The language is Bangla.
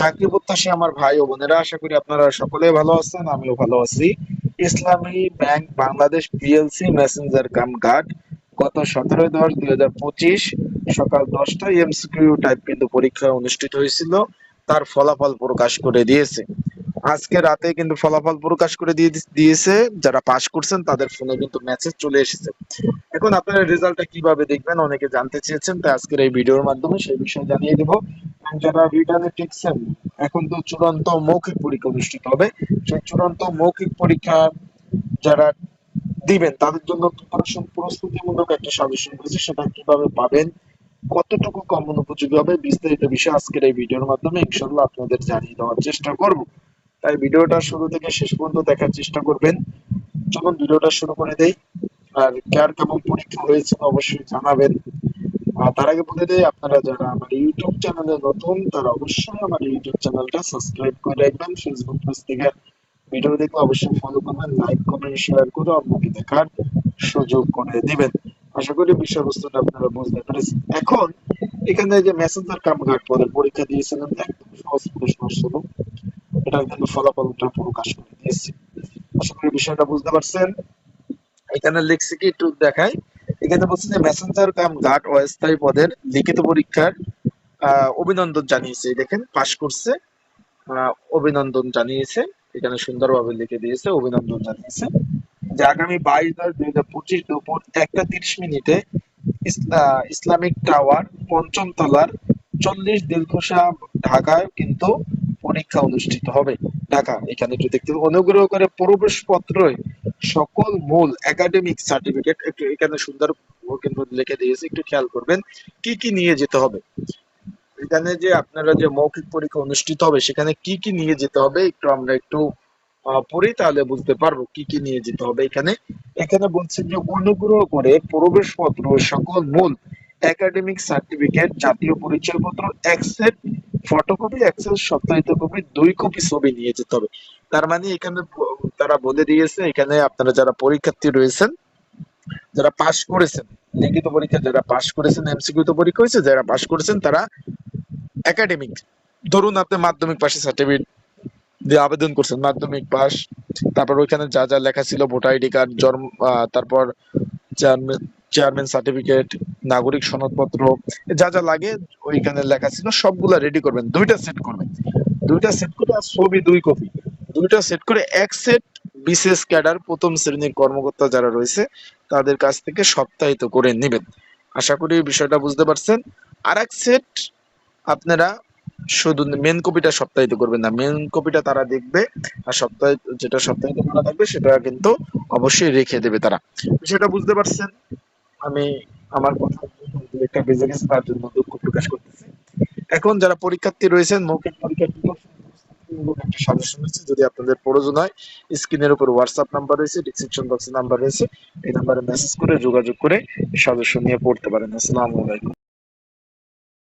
চাকরি প্রত্যাশী আমার ভাই ও বোনেরা, আশা করি আপনারা সকলেই ভালো আছেন, আমিও ভালো আছি। Islami bank Bangladesh PLC messenger cum guard গত সতেরোই দশ দুই হাজার পঁচিশ সকাল দশটায় এমসিকিউ টাইপ কিন্তু পরীক্ষা অনুষ্ঠিত হয়েছিল, তার ফলাফল প্রকাশ করে দিয়েছে। আজকে রাতে কিন্তু ফলাফল প্রকাশ করে দিয়ে দিয়েছে, যারা পাশ করছেন তাদের ফোনে কিন্তু মেসেজ চলে এসেছে। এখন আপনারা রেজাল্টটা কীভাবে দেখবেন অনেকে জানতে চেয়েছেন, তাই আজকের এই ভিডিওর মাধ্যমে সেই বিষয়ে জানিয়ে দেব। যারা রিটার্নে টিকছেন এখন তো চূড়ান্ত মৌখিক পরীক্ষা অনুষ্ঠিত হবে। সেই চূড়ান্ত মৌখিক পরীক্ষা যারা দিবেন, তাদের জন্য প্রিপারেশন প্রস্তুতিমূলক একটা সাজেশন রয়েছে। সেটা কীভাবে পাবেন, কতটুকু কমন উপযোগী হবে, বিস্তারিত বিষয় আজকের এই ভিডিওর মাধ্যমে ইনশাল্লাহ আপনাদের জানিয়ে দেওয়ার চেষ্টা করব। তাই ভিডিওটা শুরু থেকে শেষ পর্যন্ত দেখার চেষ্টা করবেন। চলুন ভিডিওটা শুরু করে দেই। আর কার কেমন পরীক্ষা হয়েছে, অবশ্যই জানাবেন। তার আগে বলে দেই, আপনারা যারা আমার ইউটিউব চ্যানেলে নতুন, তারা অবশ্যই আমার ইউটিউব চ্যানেলটা সাবস্ক্রাইব করে রাখবেন। ফেসবুক পেজ থেকে ভিডিও দেখলে অবশ্যই ফলো করবেন লাইক কমেন্ট শেয়ার করে অন্যকে দেখার সুযোগ করে দিবেন। আশা করি বিষয়বস্তুটা আপনারা বুঝতে পেরেছেন। এখন, এখানে যে মেসেঞ্জার কাম গার্ড পদের পরীক্ষা দিয়েছিলেন একদম সহজ প্রশ্ন এটা কিন্তু ফলাফলটা প্রকাশ করে দিয়েছে। আশা করি বিষয়টা বুঝতে পারছেন। এখানে লিখছে কি, একটু দেখাই। এখানে বলছে যে মেসেঞ্জার কাম গার্ড অস্থায়ী পদের লিখিত পরীক্ষার অভিনন্দন জানিয়েছে। দেখেন পাশ করছে অভিনন্দন জানিয়েছে। এখানে সুন্দরভাবে লিখে দিয়েছে, অভিনন্দন জানিয়েছে। যে আগামী বাইশ দশ দুই হাজার পঁচিশ দুপুর একটা তিরিশ মিনিটে ইসলা- ইসলামিক টাওয়ার পঞ্চম তলার চল্লিশ দিলখুশা ঢাকায় কিন্তু পরীক্ষা অনুষ্ঠিত হবে। ঢাকা, এখানে একটু দেখতে অনুগ্রহ করে প্রবেশ প্রবেশপত্র সকল মূল একাডেমিক সার্টিফিকেট একটু এখানে সুন্দর লিখে দিয়েছে, একটু খেয়াল করবেন, কি কি নিয়ে যেতে হবে? এখানে যে আপনারা যে মৌখিক পরীক্ষা অনুষ্ঠিত হবে, সেখানে কি কি নিয়ে যেতে হবে, একটু আমরা একটু পড়ি, তাহলে বুঝতে পারব কি কি নিয়ে যেতে হবে এখানে। এখানে বলছে যে অনুগ্রহ করে প্রবেশপত্র, সকল মূল একাডেমিক সার্টিফিকেট জাতীয় পরিচয়পত্র এক সেট ফটোকপি এক্সেল সপ্তাহিত কপি দুই কপি ছবি নিয়ে যেতে হবে। তার মানে এখানে তারা বলে দিয়েছে, এখানে আপনারা যারা পরীক্ষার্থী রয়েছেন, যারা পাশ করেছেন, লিখিত পরীক্ষা, যারা পাশ করেছেন এমসিকিউ তো পরীক্ষা হয়েছে, যারা পাশ করেছেন, তারা একাডেমিক ধরুন আপনি মাধ্যমিক পাশে সার্টিফিকেট দিয়ে আবেদন করছেন, মাধ্যমিক পাস তারপর ওইখানে যা যা লেখা ছিল, ভোটার আইডি কার্ড, জন্ম তারপর চেয়ারম্যান সার্টিফিকেট নাগরিক সনদপত্র, যা যা লাগে ওইখানে লেখা ছিল, সবগুলা রেডি করবেন। দুইটা সেট করবেন। দুইটা সেট করে আর ছবি, দুই কপি দুইটা সেট করে এক সেট বিশেষ ক্যাডার, প্রথম শ্রেণির কর্মকর্তা যারা রয়েছে, তাদের কাছ থেকে সপ্তাহিত করে নেবেন। আশা করি বিষয়টা বুঝতে পারছেন। আর এক সেট আপনারা শুধু মেন কপিটা সপ্তাহিত করবেন না মেন কপিটা তারা দেখবে, আর সপ্তাহে যেটা সপ্তাহিত করা থাকবে, সেটা কিন্তু অবশ্যই রেখে দেবে তারা। সেটা বুঝতে পারছেন? আমি আমার কথা একটা বিজনেস তার জন্য দুঃখ প্রকাশ করতেছি। এখন যারা পরীক্ষার্থী রয়েছেন, মৌখিক পরীক্ষার একটা সাজেশন যদি আপনাদের প্রয়োজন হয়, স্ক্রিনের উপর হোয়াটসঅ্যাপ নাম্বার রয়েছে ডিসক্রিপশন বক্সে নাম্বার রয়েছে। এই নাম্বারে মেসেজ করে যোগাযোগ করে সাজেশন নিয়ে পড়তে পারেন। আসসালামু আলাইকুম।